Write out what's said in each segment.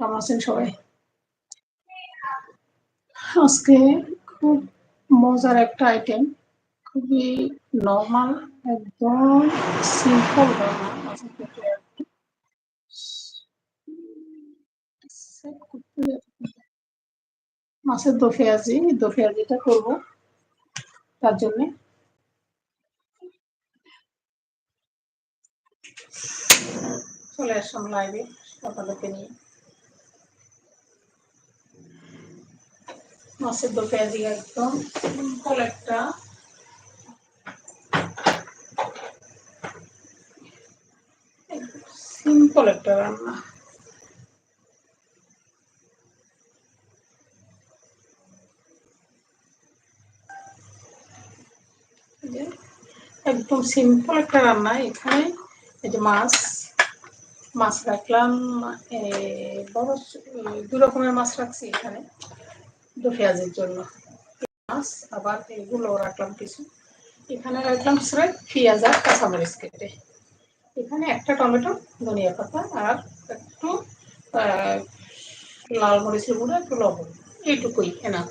কেমন আছেন সবাই? আজকে খুব মজার একটা আইটেম খুবই নর্মাল একদম সিম্পল মাছের দোফেয়াজি, দোফেয়াজিটা করব তার জন্যে। চলে আসলাম লাইভে সকালকে নিয়ে। মাছের দো পেঁয়াজি একদম সিম্পল একটা। সিম্পল একটা রান্না। একদম সিম্পল একটা রান্না। এখানে এই যে মাছ মাছ রাখলাম বড় দু রকমের মাছ রাখছি এখানে। দু পেঁয়াজের জন্য। মাছ, আবার এগুলো রাখলাম কিছু। এখানে রাখলাম স্রেট পেঁয়াজ আর কাঁচামরিচ কেটে। এখানে একটা টমেটো, ধনিয়া পাতা আর একটু লাল মরিচের গুঁড়ো, একটু লবণ। এইটুকুই এনা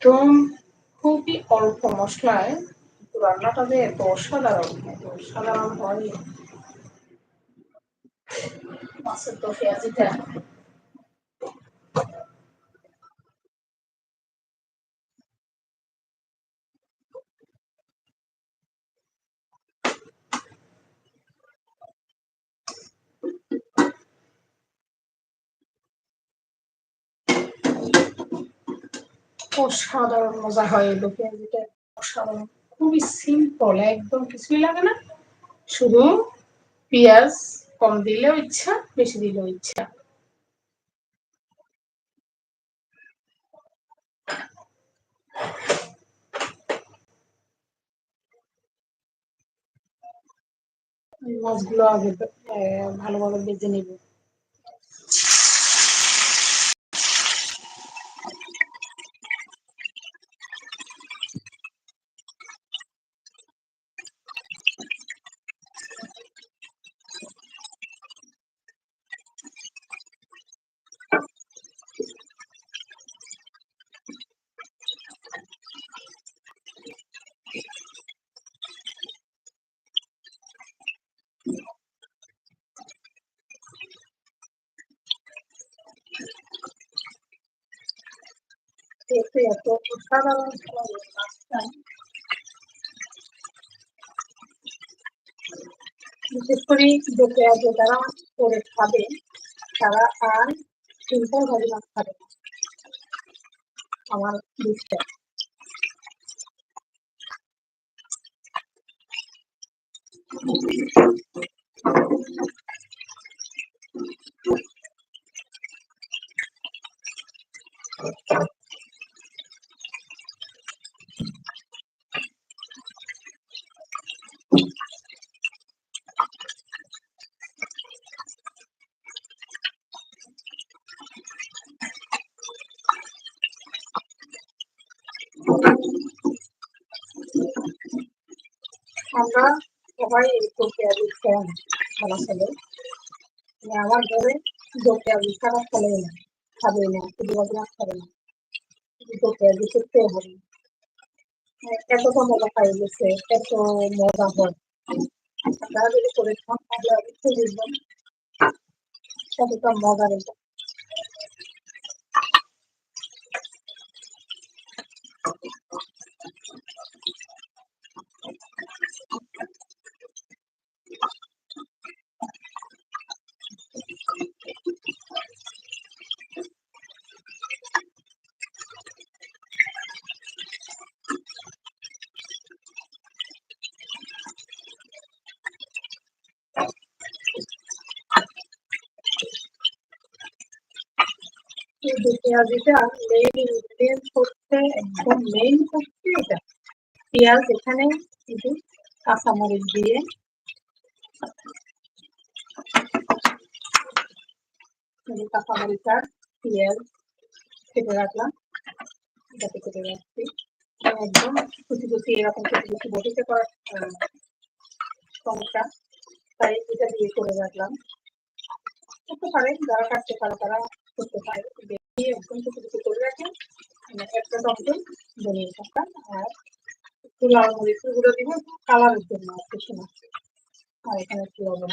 একদম খুবই অল্প মশলায় রান্নাটা যে এত অসাধারণ এত অসাধারণ হয়নি মাছের তো পেঁয়াজিটা অসাধারণ মজা হয় এলো পেঁয়াজিটা অসাধারণ খুবই সিম্পল একদম কিছুই লাগে না। শুধু পেঁয়াজ কম দিলেও ইচ্ছা, বেশি দিলেও ইচ্ছা। মাছগুলো আগে ভালোভাবে বেজে নেব। এত অসাধারণ বিশেষ করে যে যারা করে খাবে, তারা আর সিম্পল ভাজি খাবে না। আমার বিশ্বাস। আমরা সবাই একটু পেঁয়াজি খাই খাওয়া ছেলে আমার ঘরে দু পেঁয়াজি ছাড়া চলে না, খাবে না, শুধু ভাবনা খাবে না দু পেঁয়াজি করতে হবে। এত তো মজা পাই গেছে এত মজা হয়। আপনারা যদি করে খান, তাহলে অবশ্যই বুঝবেন মজার এটা। পেঁয়াজিটা মেইন ইনগ্রিডিয়েন্ট হচ্ছে একদম মেইন হচ্ছে এটা পেঁয়াজ এখানে শুধু কাঁচামরিচ দিয়ে কাঁচামরিচ পেঁয়াজ কেটে রাখলাম যাতে কেটে রাখছি একদম কুচি কুচি এরকম কুচি কুচি বটিতে করা সমস্যা তাই এটা দিয়ে করে রাখলাম করতে পারে যারা কাটতে পারে তারা করতে পারে দিয়ে একদম কুচি করে রাখে একটা টমেটো ধনিয়া পাতা আর একটু লাল মরিচের গুঁড়ো দিব কালারের জন্য আর কিছু না আর এখানে একটু লবণ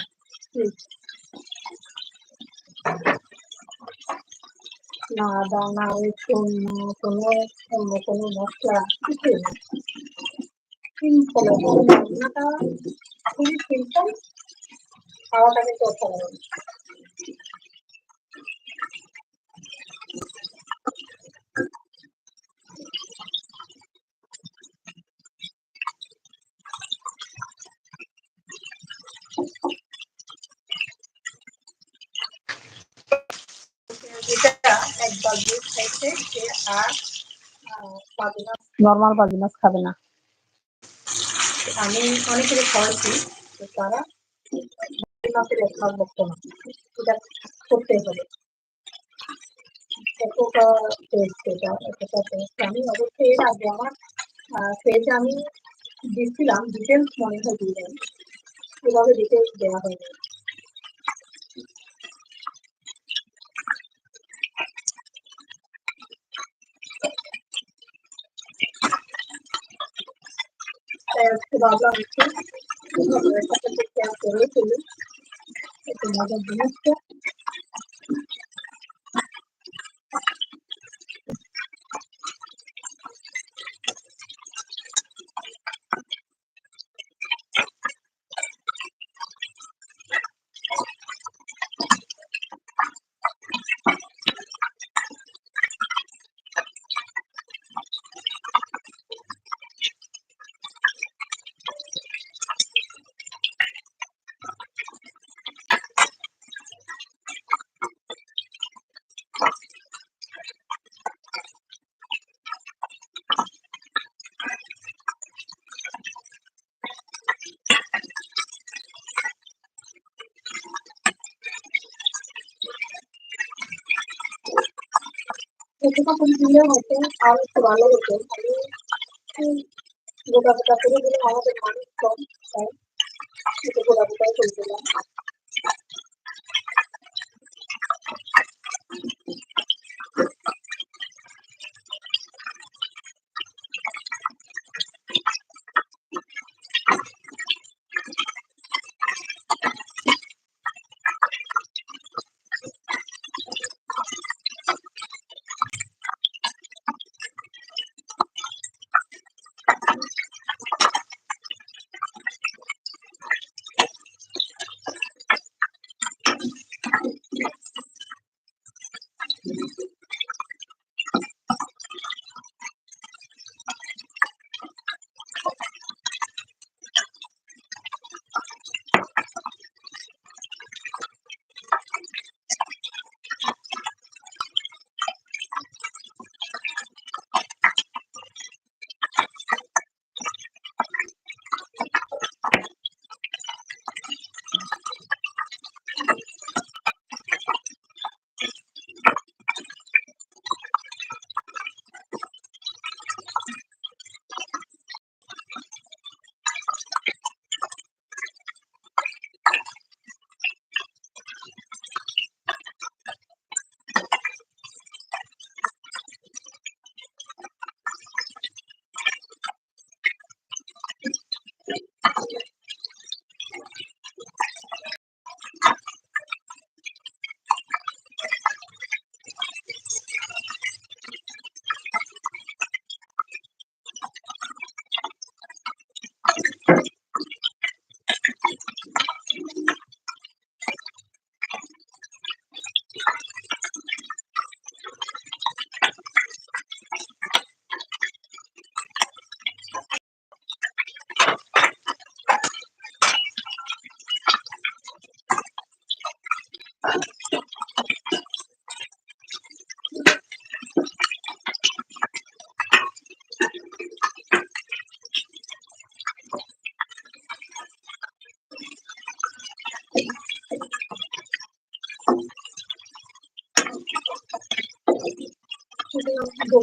না আদা না রসুন কোনো অন্য কোনো মশলা কিছুই না সিম্পল রান্নাটা খুবই সিম্পল খাওয়াটা কিন্তু অসাধারণ যেটা নর্মাল খাবে না। আমি অনেকের খাওয়াইছি তারা হবে। আমি অবশ্যই এর আগে আমার আমি দিচ্ছিলাম ডিটেলস মনে হয় দিয়ে এভাবে ডিটেলস দেওয়া হয়নি। আজকে একটু ফেলি একটু মজার জিনিসটা দিলে হয়তো আর একটু ভালো হতো। আমি গোটা গোটা করে আমাদের মানুষ কম, তাই গোটা গোটাই করে দিলাম।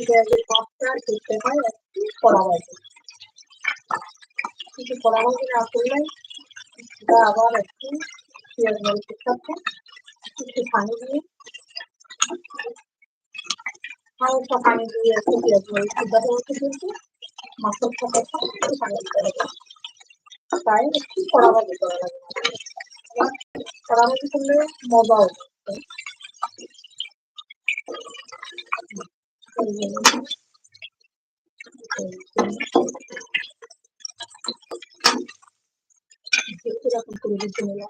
পেঁয়াজের পাপটা করতে হয় একটু কড়া ভাজি কিছু কড়া ভাজি না করলে আবার একটু পেঁয়াজ মরিচের সাথে একটু পানি দিয়ে হালকা পানি দিয়ে একটু পেঁয়াজ মরিচ সিদ্ধ করতে কিন্তু মাছের সাথে একটু পানি দিতে হবে তাই একটু কড়া ভাজি করা লাগে কড়া ভাজি করলে মজা হবে এরকম করে দিতে হবে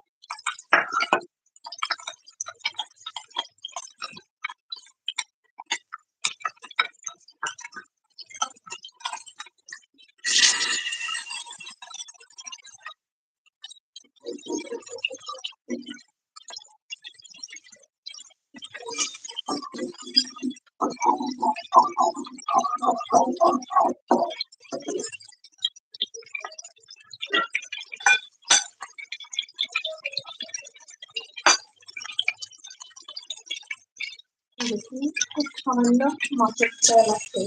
খুব সামান্য আছে।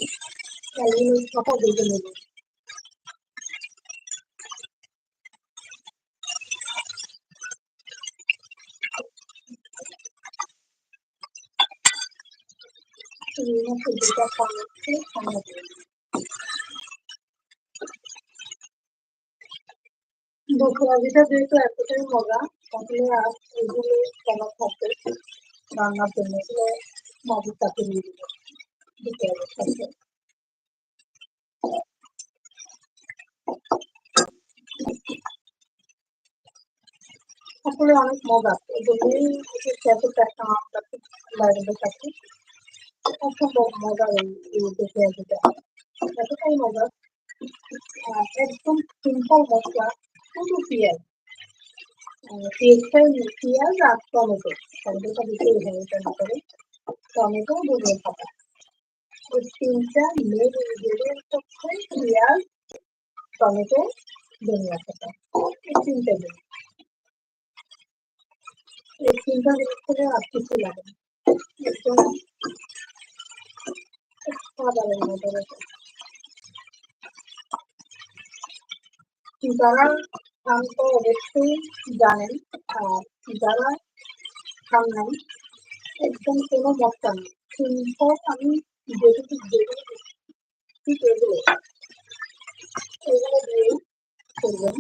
তেলের ওই ছটা ভেজে নেব সবজিটা কমাচ্ছে ঠান্ডা করে দুপুরাজিটা যেহেতু এতটাই মজা, তাহলে আর এগুলো কেন থাকবে রান্নার জন্য এগুলো মাঝে তাকে দিবে দিতে হবে সাথে। অনেক মজা। এই জন্যই এতটা একটা আমার কাছে বাইরে কাছে। অসম্ভব মজা এই দেখে যেটা এতটাই মজা একদম সিম্পল মশলা শুধু পেঁয়াজ পেঁয়াজটাই পেঁয়াজ আর টমেটো টমেটোটা দিতেই হবে এটার ভিতরে টমেটো ধনে পাতা ওই তিনটা মেন ইনগ্রেডিয়েন্ট হচ্ছে পেঁয়াজ টমেটো ধনিয়া পাতা তিনটে জিনিস এই তিনটা জিনিস থেকে আর কিছু লাগে একদম সাধারণ মতো যারা অবশ্যই জানেন, আর যারা নাই, একদম কোনো মশলা নেই। আমি যেটুকু ঠিক এগুলো দিয়ে করবেন।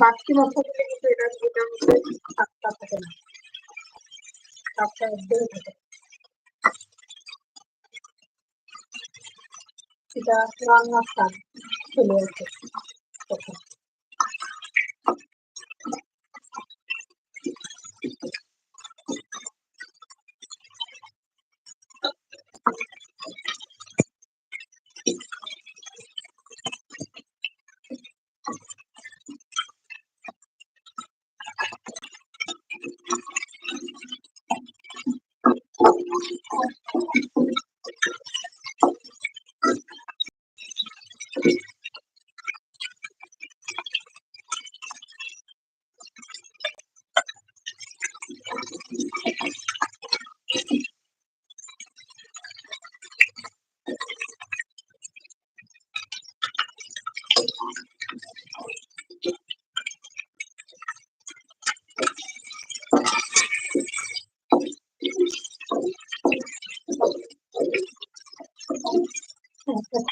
বাড়তি মশলা কিন্তু এটা মধ্যে স্বাদটা থাকে না। স্বাদটা একদমই থাকে 一番不安になったっていうやつとか。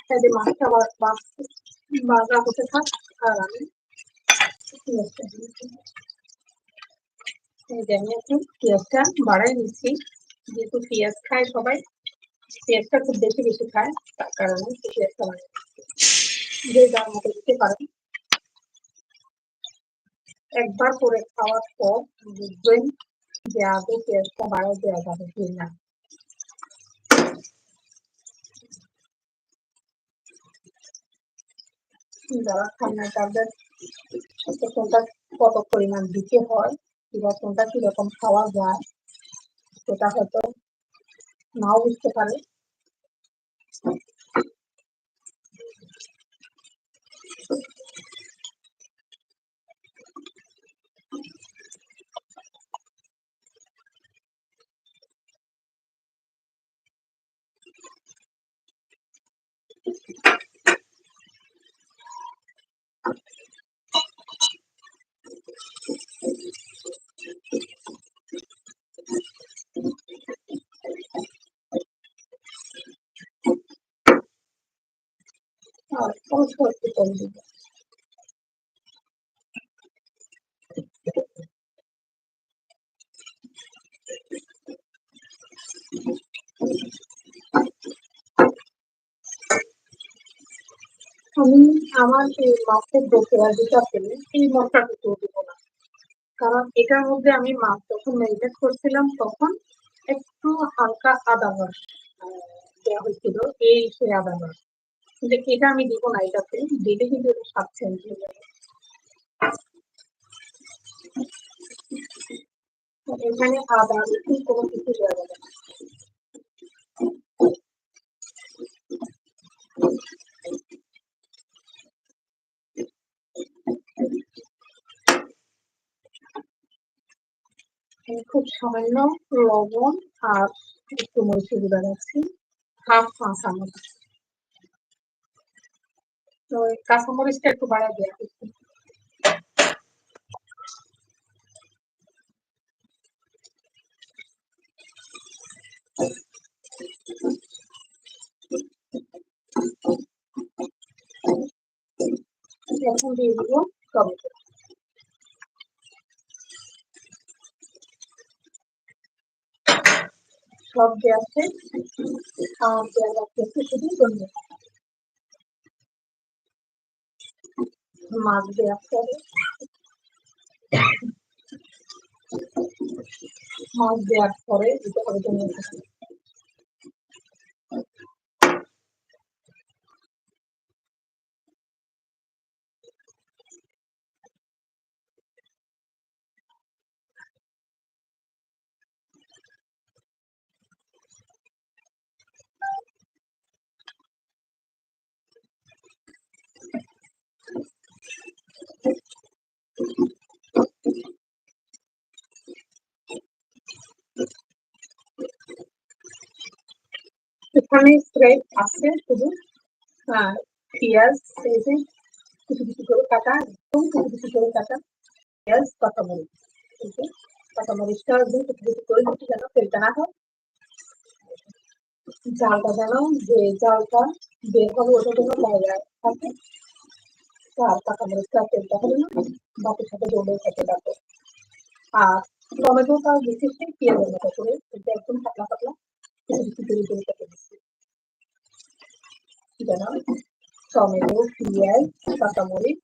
সাইডে মাছটা ভাজা হতে থাক আর আমি আমি একটু পেঁয়াজটা বাড়াই নিচ্ছি। যেহেতু পেঁয়াজ খায় সবাই। পেঁয়াজটা খুব বেশি বেশি খায়, তার কারণে পেঁয়াজটা বাড়াই যে যার মতো দিতে পারেন একবার করে খাওয়ার পর বুঝবেন যে আগে পেঁয়াজটা বাড়াই দেওয়া যাবে কি না। যারা খান না, তাদের কোনটা কত পরিমাণ দিতে হয় কিংবা কোনটা কীরকম খাওয়া যায় সেটা হয়তো নাও বুঝতে পারে। Thank অল্প দিব আমি আমার এই মাছের দোকেরা যেটা পেলে এই মশলাটুকু দিব না। কারণ এটার মধ্যে আমি মাছ যখন ম্যারিনেট করছিলাম তখন একটু হালকা আদা রস দেওয়া হয়েছিল, এই সে আদা রস। কিন্তু এটা আমি দিব না এটাতে? দিলে কিন্তু এটা স্বাদ চেঞ্জ হয়ে যাবে। এখানে আদা কোনো কিছু দেওয়া যাবে না। খুব সামান্য লবণ আর একটু মরিচের গুঁড়া রাখছি হাফ চা চামচ। তো কাঁচামরিচটা একটু বাড়াই দেওয়া এখন দিয়ে দিব টমেটো। সব গ্যাসে খাওয়ার দেওয়া রাখতেছি শুধু ধনিয়া মাছ দেওয়ার পরে মাছ দেওয়ার পরে দিতে হবে এখানে স্প্রেড আছে শুধু। পেঁয়াজ এই যে কিছু কিছু করে কাটা, একদম কিছু কিছু করে কাটা। পেঁয়াজ কাঁচামরিচ এই যে কাঁচামরিচটা একদম কিছু কিছু করে দিচ্ছি যেন তেলটা না হয়। জালটা যেন যে জালটা বের হবে, ওটা যেন ময়লা থাকে। আর কাঁচামরিচটা তেলটা হলে না। বাকির সাথে জমে খেতে পারবে আর টমেটোটা বিশেষ করে পেঁয়াজের মতো করে। এটা একদম পাতলা পাতলা। কিছু কিছু করে করে কেটে দিচ্ছি যেন টমেটো, পেঁয়াজ, কাঁচামরিচ,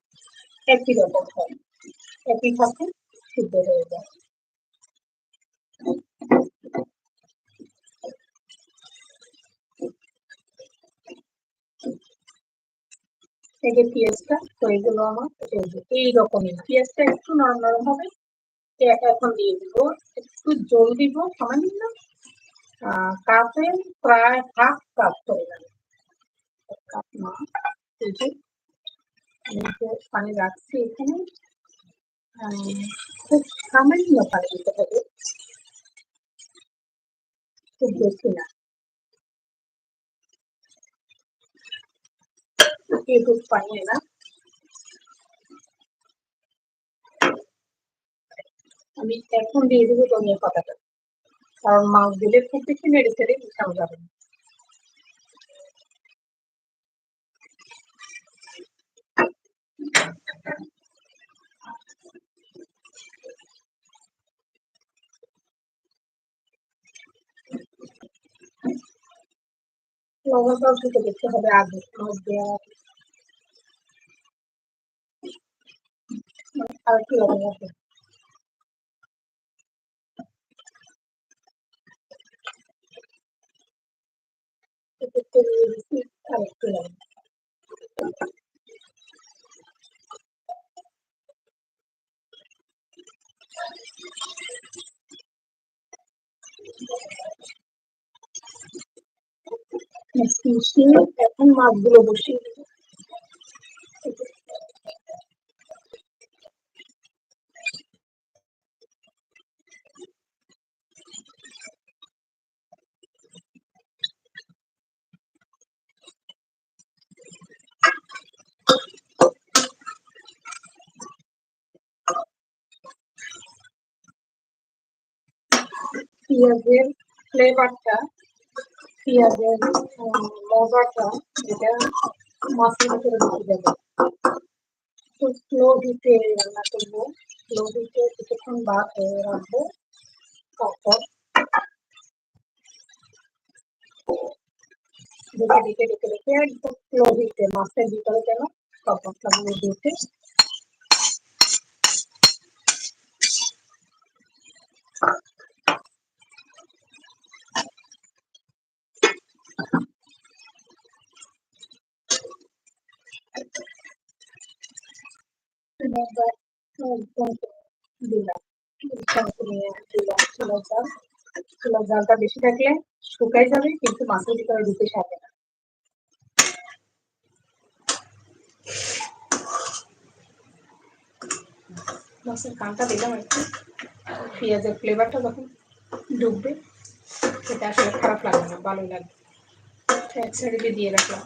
একই রকম হয়। একই সাথে সিদ্ধ হয়ে যায়। এই যে পেঁয়াজটা হয়ে গেল আমার এই রকমই পেঁয়াজটা একটু নরম নরম হবে এখন দিয়ে দিব। একটু জল দিব, সামান্য কাপে প্রায় হাফ কাপ যাবে কাপ না পানি রাখছি এখানে। খুব সামান্য পানি দিতে হবে। খুব বেশি না। এটুক পানি না আমি এখন দিয়ে দেবো ধনিয়া পাতাটা। কারণ মাছ দিলে খুব বেশি নেড়ে ছেড়ে মিশানো যাবে না। Thank শুকে দেখতে হবে আগে মাছ দেওয়া আর একটু লবণ আছে একটু নিয়ে দিচ্ছি আর একটু লবণ এখন মাছগুলো বসিয়ে দেবো পেঁয়াজের ফ্লেভারটা পেঁয়াজের মজাটা এটা মাছের ভিতরে ঢুকে যাবে তো স্লো হিটে রান্না করব স্লো হিটে কিছুক্ষণ বাদ রাখব তারপর দেখে দেখে দেখে দেখে একদম স্লো হিটে মাছের ভিতরে যেন সব মশলাগুলো ঢুকে জালটা বেশি থাকলে শুকাই যাবে, কিন্তু মাছের ভিতরে ঢুকে সাথে না মাছের কানটা দিলাম একটু পেঁয়াজের ফ্লেভারটা যখন ডুববে, সেটা আসলে খারাপ লাগবে না ভালো লাগবে। এক সাইডে দিয়ে রাখলাম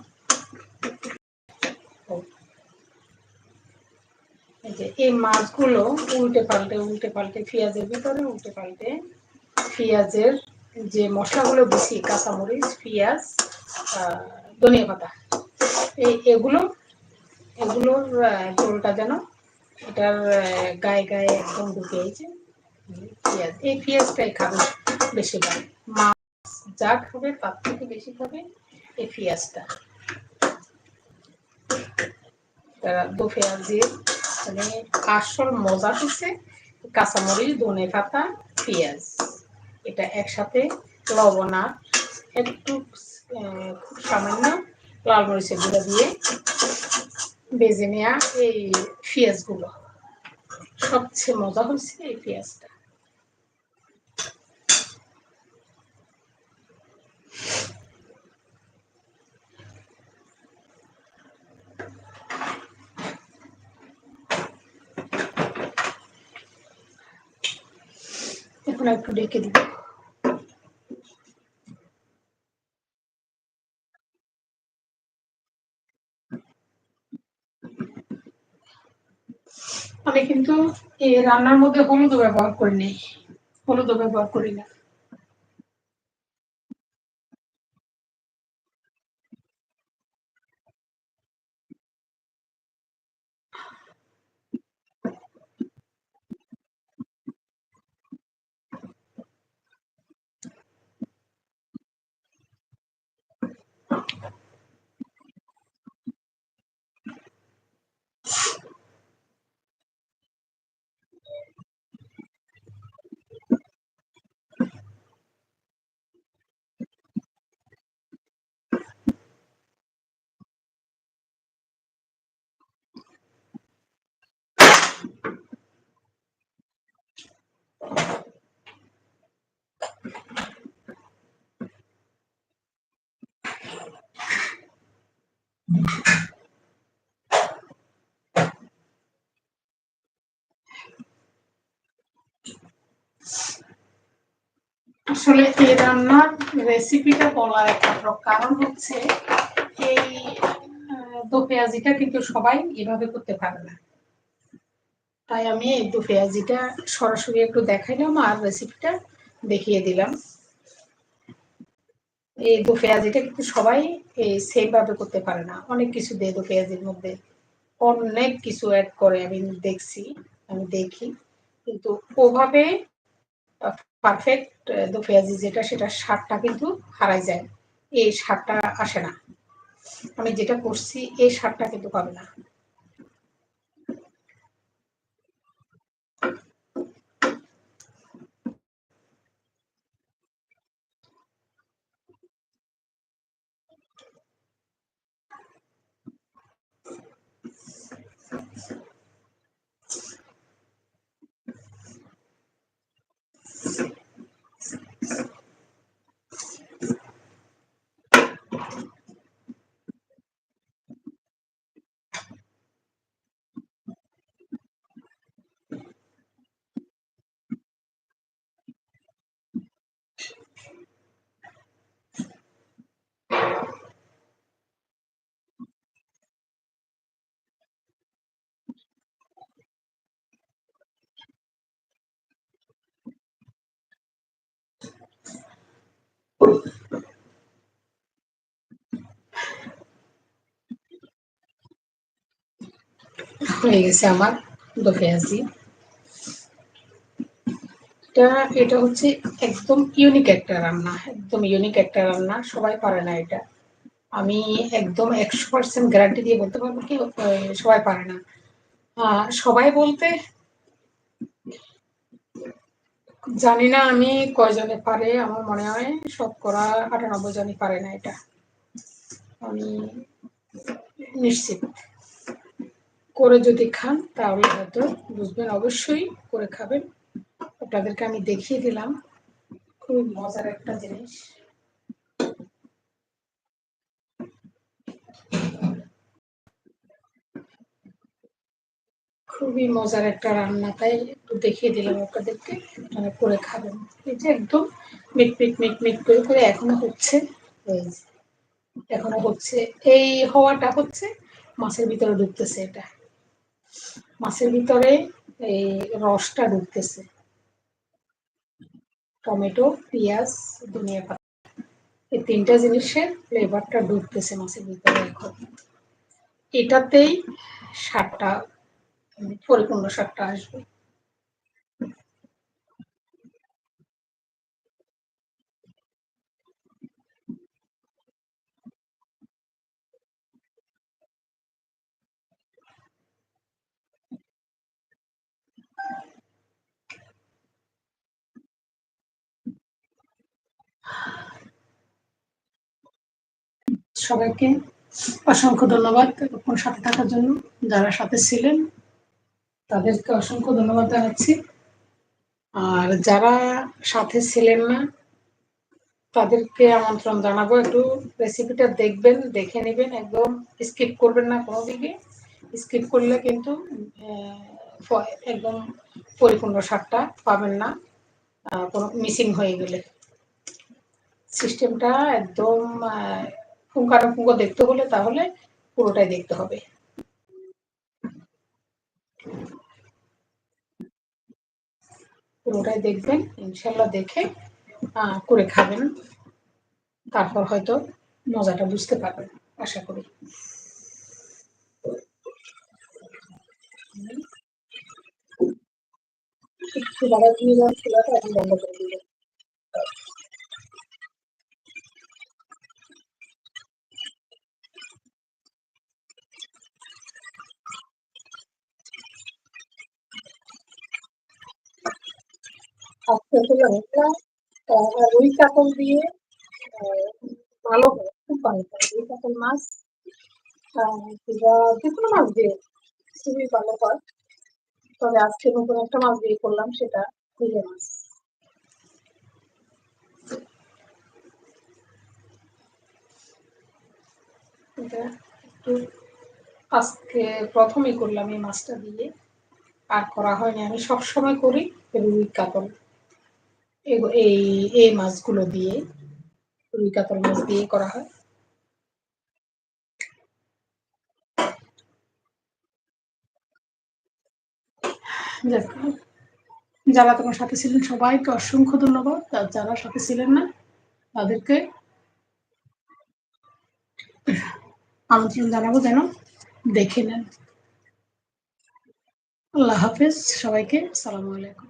যে এই মাছগুলো উল্টে পাল্টে উল্টে পাল্টে পেঁয়াজের ভিতরে, উল্টে পাল্টে পেঁয়াজের যে মশলাগুলো দিছি কাঁচামরিচ, পেঁয়াজ ধনিয়া পাতা, এই এগুলো, এগুলোর ঝোলটা যেন এটার গায়ে গায়ে একদম ঢুকে গেছে। পেঁয়াজ, এই পেঁয়াজটাই খাবে বেশিরভাগ। মাছ যা খাবে, তার থেকে বেশি খাবে এই পেঁয়াজটা। দু পেঁয়াজ দিয়ে মানে আসল মজা হচ্ছে কাঁচামরিচ, ধনে পাতা, পেঁয়াজ। এটা একসাথে লবণ আর একটু খুব সামান্য লাল মরিচের গুঁড়ো দিয়ে বেজে নেওয়া এই পেঁয়াজগুলো। সবচেয়ে মজা হচ্ছে এই পেঁয়াজটা। এখন একটু ডেকে দিব আমি কিন্তু এই রান্নার মধ্যে হলুদ ব্যবহার করিনি হলুদ ব্যবহার করি না আসলে এই রান্নার রেসিপিটা বলার একমাত্র কারণ হচ্ছে এই দো পেঁয়াজিটা কিন্তু সবাই এভাবে করতে পারে না। তাই আমি দো পেঁয়াজিটা সরাসরি একটু দেখাইলাম আর রেসিপিটা দেখিয়ে দিলাম। এই দো পেঁয়াজিটা কিন্তু সবাই এই সেম ভাবে করতে পারে না। অনেক কিছু দেয় দো পেঁয়াজির মধ্যে। অনেক কিছু অ্যাড করে আমি দেখছি, আমি দেখি। কিন্তু ওভাবে পারফেক্ট দো পেঁয়াজি যেটা, সেটা স্বাদটা কিন্তু হারাই যায়। এই স্বাদটা আসে না। আমি যেটা করছি, এই স্বাদটা কিন্তু পাবে না। হয়ে গেছে আমার দো পেঁয়াজি। এটা এটা হচ্ছে একদম ইউনিক একটা রান্না, একদম ইউনিক একটা রান্না, সবাই পারে না এটা। আমি একদম একশো পার্সেন্ট গ্যারান্টি দিয়ে বলতে পারব কি সবাই পারে না। সবাই বলতে জানি না আমি কয়জনে পারে, আমার মনে হয় শতকরা আটানব্বই জনই পারে না এটা। আমি নিশ্চিত। করে যদি খান, তাহলে হয়তো বুঝবেন, অবশ্যই করে খাবেন। আপনাদেরকে আমি দেখিয়ে দিলাম। খুব মজার একটা জিনিস। খুবই মজার একটা রান্না, তাই একটু দেখিয়ে দিলাম আপনাদেরকে। মানে করে খাবেন। এই যে একদম মিট মিট মিট মিট করে করে এখনও হচ্ছে এখনও হচ্ছে। এই হওয়াটা হচ্ছে, মাছের ভিতরে ঢুকতেছে এটা। মাছের ভিতরে এই রসটা ঢুকতেছে। টমেটো, পেঁয়াজ, ধনিয়া পাতা। এই তিনটা জিনিসের ফ্লেভারটা ঢুকতেছে মাছের ভিতরে এখন। এটাতেই স্বাদটা পরিপূর্ণ স্বাদটা আসবে। সবাইকে অসংখ্য ধন্যবাদ সাথে থাকার জন্য যারা সাথে ছিলেন। তাদেরকে অসংখ্য ধন্যবাদ জানাচ্ছি। আর যারা সাথে ছিলেন না, তাদেরকে আমন্ত্রণ জানাব। একটু রেসিপিটা দেখবেন, দেখে নেবেন। একদম স্কিপ করবেন না কোনো দিকে স্কিপ করলে কিন্তু একদম পরিপূর্ণ স্বাদটা পাবেন না। কোনো মিসিং হয়ে গেলে। সিস্টেমটা একদম পুঙ্খানুপুঙ্খ দেখতে হলে তাহলে পুরোটাই দেখতে হবে। পুরোটাই দেখবেন ইনশাল্লাহ দেখে করে খাবেন। তারপর হয়তো মজাটা বুঝতে পারবেন, আশা করি। একটু বাড়া দিয়ে বন্ধ করে দিলেন আজকে আসলে অনেকটা রুই কাতল দিয়ে ভালো হয় খুব ভালো হয় রুই মাছ মাছ খুবই ভালো হয় তবে আজকে নতুন একটা মাছ দিয়ে করলাম সেটা মাছ একটু আজকে করলাম এই মাছটা দিয়ে আর করা। হয়নি আমি সবসময় করি রুই কাতল এই এই মাছগুলো দিয়ে, রুই কাতল মাছ দিয়ে করা হয়। যারা তোমার সাথে ছিলেন, সবাইকে অসংখ্য ধন্যবাদ। আর যারা সাথে ছিলেন না, তাদেরকে আমন্ত্রণ জানাব যেন দেখে নেন। আল্লাহ হাফেজ, সবাইকে সালামু আলাইকুম।